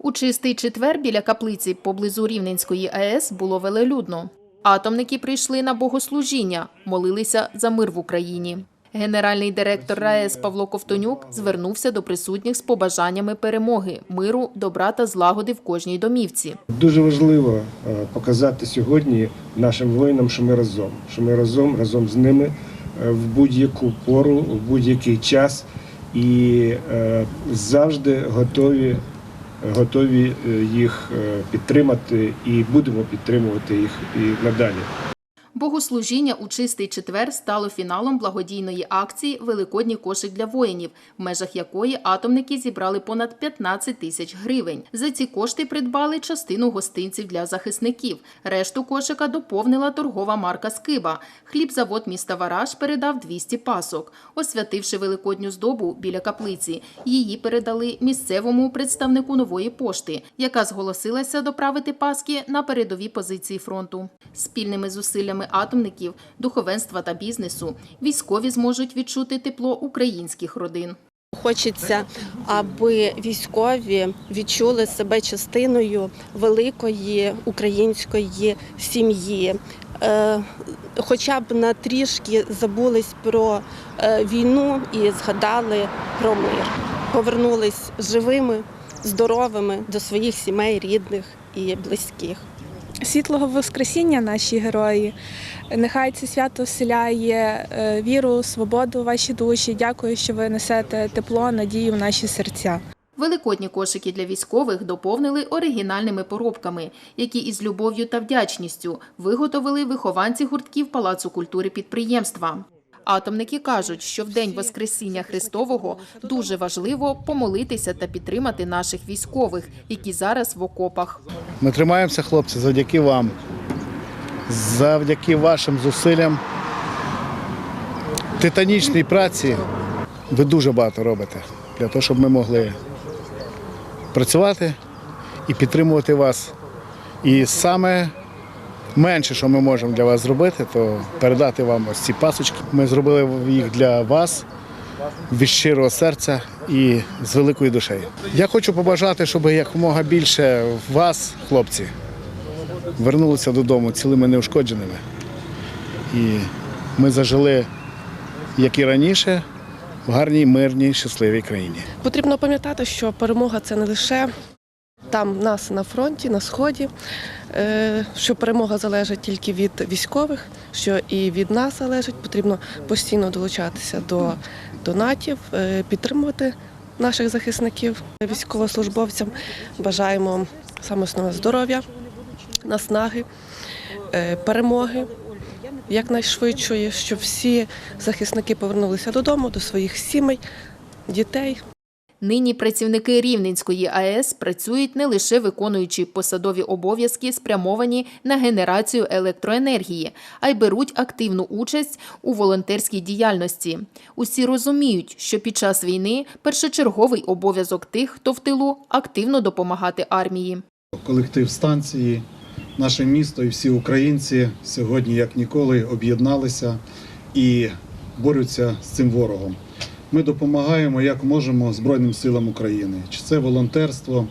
У чистий четвер біля каплиці поблизу Рівненської АЕС було велелюдно. Атомники прийшли на богослужіння, молилися за мир в Україні. Генеральний директор РаЕС Павло Ковтонюк звернувся до присутніх з побажаннями перемоги, миру, добра та злагоди в кожній домівці. Дуже важливо е, показати сьогодні нашим воїнам, що ми разом, що ми разом разом з ними е, в будь-яку пору, в будь-який час і е, завжди готові, готові е, їх е, підтримати і будемо підтримувати їх і надалі. Богослужіння у чистий четвер стало фіналом благодійної акції Великодній кошик для воїнів, в межах якої атомники зібрали понад 15 тисяч гривень. За ці кошти придбали частину гостинців для захисників. Решту кошика доповнила торгова марка Скиба. Хлібзавод міста Вараж передав 200 пасок. Освятивши великодню здобу біля каплиці, її передали місцевому представнику нової пошти, яка зголосилася доправити паски на передові позиції фронту. Спільними зусиллями атомників, духовенства та бізнесу військові зможуть відчути тепло українських родин. Хочеться, аби військові відчули себе частиною великої української сім'ї, Е, хоча б на трішки забулись про е, війну і згадали про мир. Повернулись живими, здоровими до своїх сімей, рідних і близьких. Світлого Воскресіння наші герої. Нехай це свято вселяє е, віру, свободу в ваші душі. Дякую, що ви несете тепло, надію в наші серця. Великодні кошики для військових доповнили оригінальними поробками, які із любов'ю та вдячністю виготовили вихованці гуртків Палацу культури підприємства. Атомники кажуть, що в день Воскресіння Христового дуже важливо помолитися та підтримати наших військових, які зараз в окопах. Ми тримаємося, хлопці, завдяки вам, завдяки вашим зусиллям, титанічній праці. Ви дуже багато робите для того, щоб ми могли працювати і підтримувати вас. І саме менше, що ми можемо для вас зробити, то передати вам ось ці пасочки. Ми зробили їх для вас від щирого серця і з великою душею. Я хочу побажати, щоб якомога більше вас, хлопці, вернулися додому цілими неушкодженими. І ми зажили, як і раніше, в гарній, мирній, щасливій країні. Потрібно пам'ятати, що перемога це не лише там нас на фронті, на сході, е, що перемога залежить тільки від військових, що і від нас залежить. Потрібно постійно долучатися до донатів, е, підтримувати наших захисників, військовослужбовцям. Бажаємо саме основне здоров'я, наснаги, е, перемоги. Якнайшвидшої, щоб всі захисники повернулися додому, до своїх сімей, дітей. Нині працівники Рівненської АЕС працюють не лише виконуючи посадові обов'язки, спрямовані на генерацію електроенергії, а й беруть активну участь у волонтерській діяльності. Усі розуміють, що під час війни першочерговий обов'язок тих, хто в тилу, активно допомагати армії. Колектив станції, наше місто і всі українці сьогодні, як ніколи, об'єдналися і борються з цим ворогом. Ми допомагаємо як можемо Збройним силам України. Чи це волонтерство,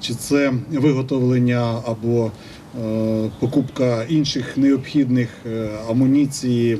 чи це виготовлення або е, покупка інших необхідних е, амуніції е,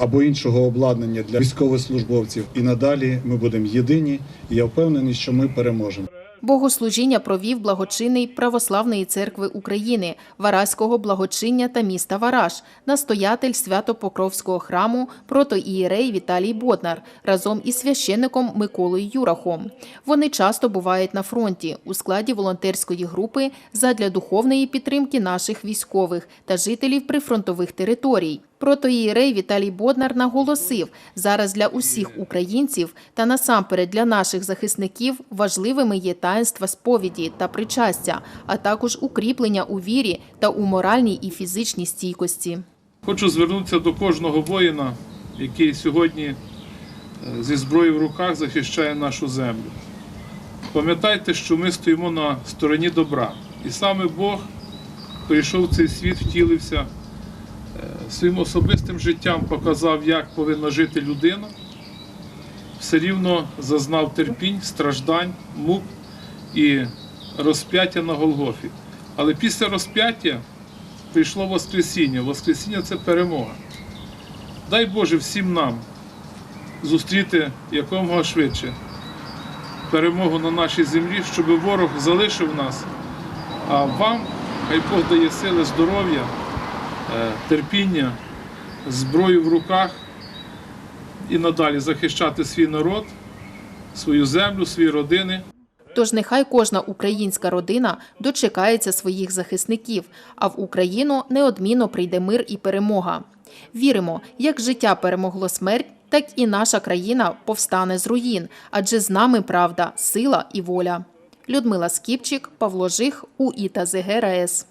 або іншого обладнання для військовослужбовців. І надалі ми будемо єдині. І я впевнений, що ми переможемо. Богослужіння провів благочинний Православної церкви України, Вараського благочиння та міста Вараж, настоятель Свято-Покровського храму протоієрей Віталій Боднар разом із священником Миколою Юрахом. Вони часто бувають на фронті у складі волонтерської групи задля духовної підтримки наших військових та жителів прифронтових територій. Протоієрей Віталій Боднар наголосив, зараз для усіх українців та насамперед для наших захисників важливими є таїнства сповіді та причастя, а також укріплення у вірі та у моральній і фізичній стійкості. Хочу звернутися до кожного воїна, який сьогодні е, зі зброєю в руках захищає нашу землю. Пам'ятайте, що ми стоїмо на стороні добра. І саме Бог прийшов в цей світ, втілився, своїм особистим життям показав, як повинна жити людина, все рівно зазнав терпінь, страждань, мук і розп'яття на Голгофі. Але після розп'яття прийшло Воскресіння. Воскресіння це перемога. Дай Боже всім нам зустріти якомога швидше перемогу на нашій землі, щоб ворог залишив нас, а вам хай Бог дає сили, здоров'я, терпіння, зброю в руках і надалі захищати свій народ, свою землю, свої родини. Тож нехай кожна українська родина дочекається своїх захисників, а в Україну неодмінно прийде мир і перемога. Віримо, як життя перемогло смерть, так і наша країна повстане з руїн, адже з нами правда, сила і воля. Людмила Скіпчик, Павло Жих, УІТА ЗГРС.